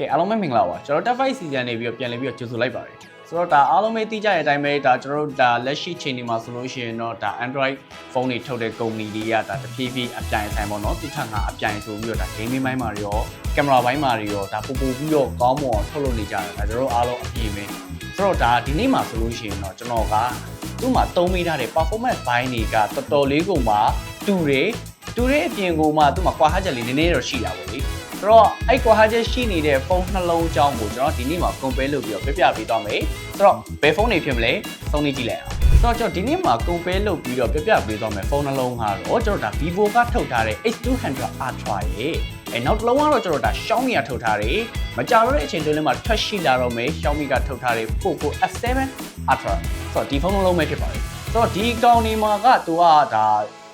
ကဲအားလုံးပဲမင်္ဂလာပါကျွန်တော် Top 5 season နေပြီးတော့ပြန်လည်ပြီးတော့ကြိုဆိုလိုက်ပါတယ်ဆိုတော့ဒါအားလုံးပဲသိကြတဲ့အတိုင်းပဲဒါကျွန်တော်တို့ဒါလက်ရှိချိန်ဒီမှာဆိုလို့ရှိရင်တော့ဒါ Android ဖုန်းတွေထုတ်တဲ့ company တွေကဒါတဖြည်းဖြည်းအပြိုင်ဆိုင်ပေါ့နော်သူထက်ကအပြိုင်ဆိုပြီးတော့ဒါ gaming ဘိုင်းမှာရောကင်မရာဘိုင်းမှာရောဒါပူပူပြီးတော့ကောင်းမွန်အောင်ထုတ်လုပ်နေကြတာဒါကျွန်တော်တို့အားလုံးအပြည့်ပဲဆိုတော့ဒါဒီနေ့မှာဆိုလို့ရှိရင်တော့ကျွန်တော်ကသူ့မှာသုံးမိထားတဲ့ performance ဘိုင်းတွေကတော်တော်လေးကိုမှတူတယ်တူတဲ့အပြင်ကိုမှသူ့မှာကွာဟချက်လေးနည်းနည်းတော့ရှိတာပေါ့လေ ဆိုတော့အဲ့ကွာဟာချက်ရှိနေတဲ့ဖုန်းနှလုံးအကြောင်းကိုကျွန်တော်ဒီနေ့မှာ compare လုပ်ပြီးတော့ပြပြပေးသွားမယ်ဆိုတော့ဘယ်ဖုန်းတွေဖြစ်မလဲသုံးနေကြည့်လိုက်အောင်ဆိုတော့ကျွန်တော်ဒီနေ့မှာ compare လုပ်ပြီးတော့ပြပြပေးသွားမယ်ဖုန်းနှလုံးကတော့ကျွန်တော်ဒါ Vivo ကထုတ်ထားတဲ့ H200 Ultra ရဲ့အဲနောက်တစ်လုံးကတော့ကျွန်တော်ဒါ Xiaomi ကထုတ်ထားတယ်မကြာတော့တဲ့အချိန်တွင်းလေးမှာထွက်ရှိလာတော့မယ် Xiaomi ကထုတ်ထားတဲ့ Poco F7 Ultra ဆိုတော့ဒီဖုန်းနှလုံးပဲဖြစ်ပါတယ်ဆိုတော့ဒီကောင်ဒီမှာကသူကဒါ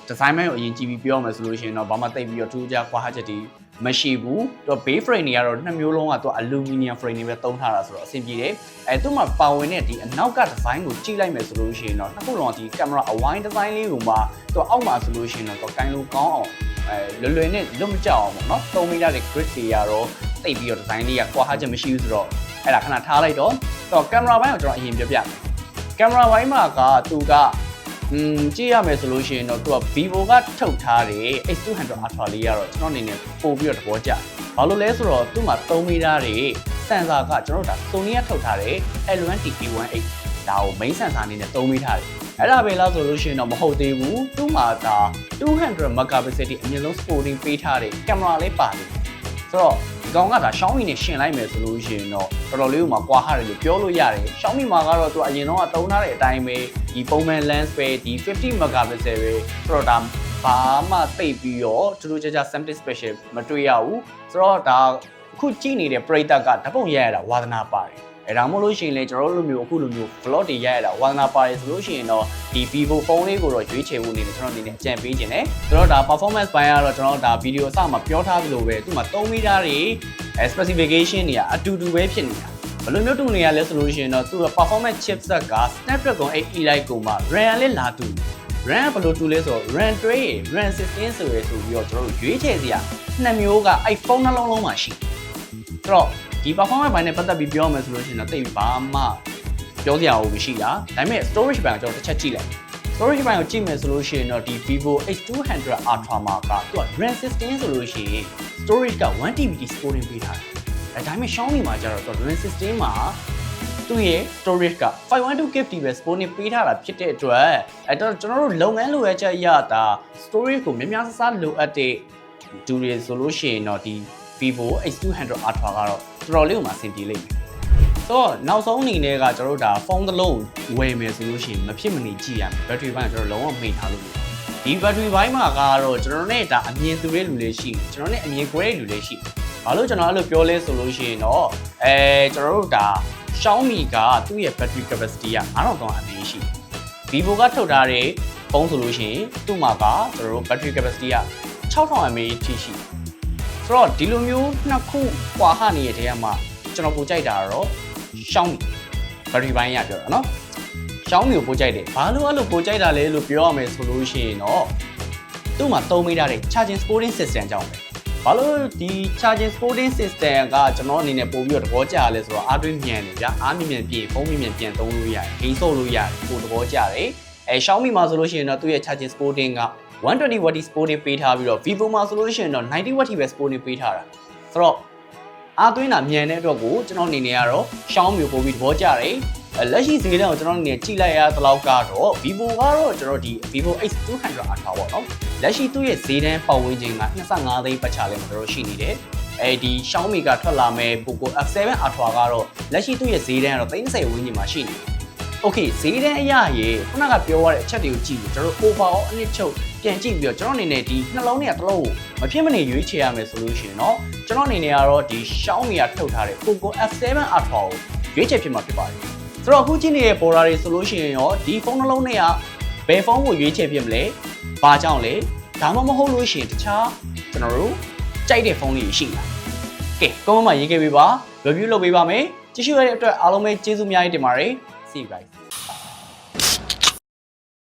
ဒီဇိုင်းမဲကိုအရင်ကြည့်ပြီးပြောရမယ်ဆိုလို့ရှိရင်တော့ဘာမှတိတ်ပြီးတော့ထူးခြားကွာဟချက်တွေ မရှိဘူးသူက base frame တွေကတော့နှစ်မျိုးလုံးကသူက aluminum frame တွေပဲသုံးထားတာဆိုတော့အဆင်ပြေတယ်အဲသူမှပါဝင်တဲ့ဒီအနောက်ကဒီဇိုင်းကိုကြည့်လိုက်မယ်ဆိုလို့ရှိရင်တော့နှစ်ခုလုံးကဒီကင်မရာအဝိုင်းဒီဇိုင်းလေးကိုမှသူကအောက်မှာဆိုလို့ရှိရင်တော့သူကိုင်းလို့ကောင်းအောင်အဲလွယ်လွယ်နဲ့လွတ်မကြောက်အောင်ပေါ့နော်သုံးမိရတဲ့ grid တွေကတော့တိတ်ပြီးတော့ဒီဇိုင်းလေးကကွာဟချက်မရှိဘူးဆိုတော့အဲ့ဒါခဏထားလိုက်တော့တော့ကင်မရာဘိုင်းကိုကျွန်တော်အရင်ပြပြမယ်ကင်မရာဘိုင်းမှာကသူက อืมကြည့်ရမယ်ဆိုလို့ရှိရင်တော့သူက Vivo ကထုတ်ထားတဲ့ H200 Ultra လေးကတော့ကျွန်တော်အနေနဲ့ပို့ပြီးတော့သဘောကျတယ်။ဘာလို့လဲဆိုတော့သူ့မှာ3မီတာတွေစင်ဆာကကျွန်တော်တို့ဒါ Sony ကထုတ်ထားတဲ့ L1TP18 ဒါကို main sensor အနေနဲ့3မီတာတွေအဲ့ဒါပဲလားဆိုလို့ရှိရင်တော့မဟုတ်သေးဘူးသူ့မှာဒါ200 megapixel အမြင့်ဆုံး sporting ပေးထားတဲ့ကင်မရာလေးပါတယ်ဆိုတော့ ဒီကောင်ကဒါ Xiaomi နဲ့ရှင်လိုက်မယ်ဆိုလို့ရှိရင်တော့တော်တော်လေးကိုမှကွာဟတယ်လို့ပြောလို့ရတယ် Xiaomi မှာကတော့သူအရင်တော့သုံးထားတဲ့အတိုင်းပဲဒီပုံမှန် lens ပဲဒီ50 megapixel ပဲဆိုတော့ဒါဘာမှသိပ်ပြီးတော့ထူးထူးခြားခြား something special မတွေ့ရဘူးဆိုတော့ဒါအခုကြည့်နေတဲ့ပရိသတ်ကဓပုံရရတာဝါသနာပါတယ် အဲဒါမှမဟုတ်လို့ရှိရင်လေကျွန်တော်တို့လိုမျိုးအခုလိုမျိုး vlog တွေရိုက်ရတာဝါသနာပါတယ်ဆိုလို့ရှိရင်တော့ဒီ Vivo ဖုန်းလေးကိုတော့ရွေးချယ်ဖို့အနေနဲ့ကျွန်တော်အနေနဲ့အကြံပေးခြင်းတယ်ဆိုတော့ဒါ performance ဘိုင်းကတော့ကျွန်တော်ဒါဗီဒီယိုအစမှာပြောထားသလိုပဲသူ့မှာ3မီတာတွေ specification တွေကအတူတူပဲဖြစ်နေတာဘယ်လိုမျိုးတူနေရလဲဆိုလို့ရှိရင်တော့သူ့ performance chipset က Snapdragon 8 Elite ကိုမှ RAM လည်းလာတူ RAM ဘယ်လိုတူလဲဆိုတော့ RAM 3 RAM 16ဆိုရယ်ဆိုပြီးတော့ကျွန်တော်တို့ရွေးချယ်စရာနှစ်မျိုးက iPhone နှလုံးလုံးမှာရှိတယ် ဆိုတော့ဒီ performance ဘိုင်းနဲ့ပတ်သက်ပြီးပြောမယ်ဆိုလို့ရှိရင်တော့တိတ်ဘာမှပြောစရာမရှိတာဒါပေမဲ့ storage ဘိုင်းကိုကျွန်တော်တစ်ချက်ကြည့်လိုက် storage ဘိုင်းကိုကြည့်မယ်ဆိုလို့ရှိရင်တော့ဒီ Vivo H200 Ultra မှာကသူက RAM 16ဆိုလို့ရှိရင် storage က 1TB sporting ပေးထားတယ်အဲဒါပေမဲ့ Xiaomi မှာကျတော့သူက RAM 16မှာသူ့ရဲ့ storage က 512GB ပဲ sporting ပေးထားတာဖြစ်တဲ့အတွက်အဲတော့ကျွန်တော်တို့လုပ်ငန်းလိုအပ်ချက်အရတာ storage ကိုများများဆဆလိုအပ်တဲ့ဒူတွေဆိုလို့ရှိရင်တော့ဒီ Vivo H200 Ultra ကတော့တော်တော်လေးကိုမှအဆင်ပြေလိမ့်မယ်ဆိုတော့နောက်ဆုံးအနေနဲ့ကကျွန်တော်တို့ဒါဖုန်းတစ်လုံးဝယ်မယ်ဆိုလို့ရှိရင်မဖြစ်မနေကြည့်ရမယ်ဘက်ထရီဘိုင်းကျွန်တော်လုံးဝမှိတ်ထားလို့ဒီဘက်ထရီဘိုင်းမှာကတော့ကျွန်တော်နဲ့ဒါအမြင်သူတဲ့လူလေးရှိကျွန်တော်နဲ့အမြင်ကွဲတဲ့လူလေးရှိဘာလို့ကျွန်တော်အဲ့လိုပြောလဲဆိုလို့ရှိရင်တော့အဲကျွန်တော်တို့ဒါ Xiaomi ကသူ့ရဲ့ battery capacity က9000တောင်အမြင်ရှိ Vivo ကထုတ်ထားတဲ့ဖုန်းဆိုလို့ရှိရင်သူ့မှာကကျွန်တော်တို့ battery capacity က6000 mAh ထိရှိ ဆိုတော့ဒီလိုမျိုးနှစ်ခုကွာဟနေတဲ့တဲမှာကျွန်တော်ပိုကြိုက်တာကတော့ Xiaomi battery ဘိုင်းရပြောတာနော် Xiaomi ကိုပိုကြိုက်တယ်ဘာလို့အဲ့လိုပိုကြိုက်တာလဲလို့ပြောရမယ်ဆိုလို့ရှိရင်တော့သူ့မှာ3မိတာတဲ့ charging sporting system ကြောင့်ပဲဘာလို့ဒီ charging sporting system ကကျွန်တော်အနေနဲ့ပို့ပြီးတော့သဘောကျရလဲဆိုတော့အားတွင်းမြန်တယ်ဗျာအားမြင့်မြန်ပြင်ဖုန်းမြင့်မြန်ပြန်သုံးလို့ရတယ်ဂိမ်းဆော့လို့ရတယ်ပို့သဘောကျတယ်အဲ Xiaomi မှာဆိုလို့ရှိရင်တော့သူ့ရဲ့ charging sporting က 120 watt sporting ပေးထားပြီးတော့ Vivo မှာဆိုလို့ရှိရင်တော့90 watt ပဲ sporting ပေးထားတာဆိုတော့အားသွင်းတာမြန်တဲ့အတွက်ကိုကျွန်တော်အနေနဲ့ကတော့ Xiaomi ကိုပို့ပြီးသဘောကျတယ်အဲလက်ရှိဈေးတန်းကိုကျွန်တော်အနေနဲ့ကြည့်လိုက်ရသလောက်ကတော့ Vivo ကတော့ကျွန်တော်ဒီ Vivo X200 Ultra ပေါ့နော်လက်ရှိသူ့ရဲ့ဈေးတန်းပတ်ဝန်းကျင်က25သိန်းပတ်ချလဲမှာတို့ရှိနေတယ်အဲဒီ Xiaomi ကထွက်လာမဲ့ Poco F7 Ultra ကတော့လက်ရှိသူ့ရဲ့ဈေးတန်းကတော့30ဝန်းကျင်မှာရှိနေတယ် Okay ဈေးတန်းအရရေခုနကပြောရတဲ့အချက်တွေကိုကြည့်ပြီးကျွန်တော်တို့ overall အနည်းချုပ် ပြန်ကြည့်ပြီးတော့ကျွန်တော်အနေနဲ့ဒီနှလုံးနဲ့တစ်လုံးကိုမဖြစ်မနေရွေးချယ်ရမယ်ဆိုလို့ရှိရင်တော့ကျွန်တော်အနေနဲ့ကတော့ဒီ Xiaomi ကထုတ်ထားတဲ့ Poco F7 Ultra ကိုရွေးချယ်ဖြစ်မှာဖြစ်ပါတယ်ဆိုတော့အခုကြည့်နေတဲ့ border တွေဆိုလို့ရှိရင်ရောဒီဖုန်းနှလုံးနဲ့ကဘယ်ဖုန်းကိုရွေးချယ်ဖြစ်မလဲဘာကြောင့်လဲဒါမှမဟုတ်လို့ရှိရင်တခြားကျွန်တော်တို့ကြိုက်တဲ့ဖုန်းလေးရှိလားကဲ comment မှာရေးခဲ့ပေးပါ review လုပ်ပေးပါမယ်ကြည့်ရှုရတဲ့အတွက်အားလုံးပဲကျေးဇူးအများကြီးတင်ပါတယ် see you guys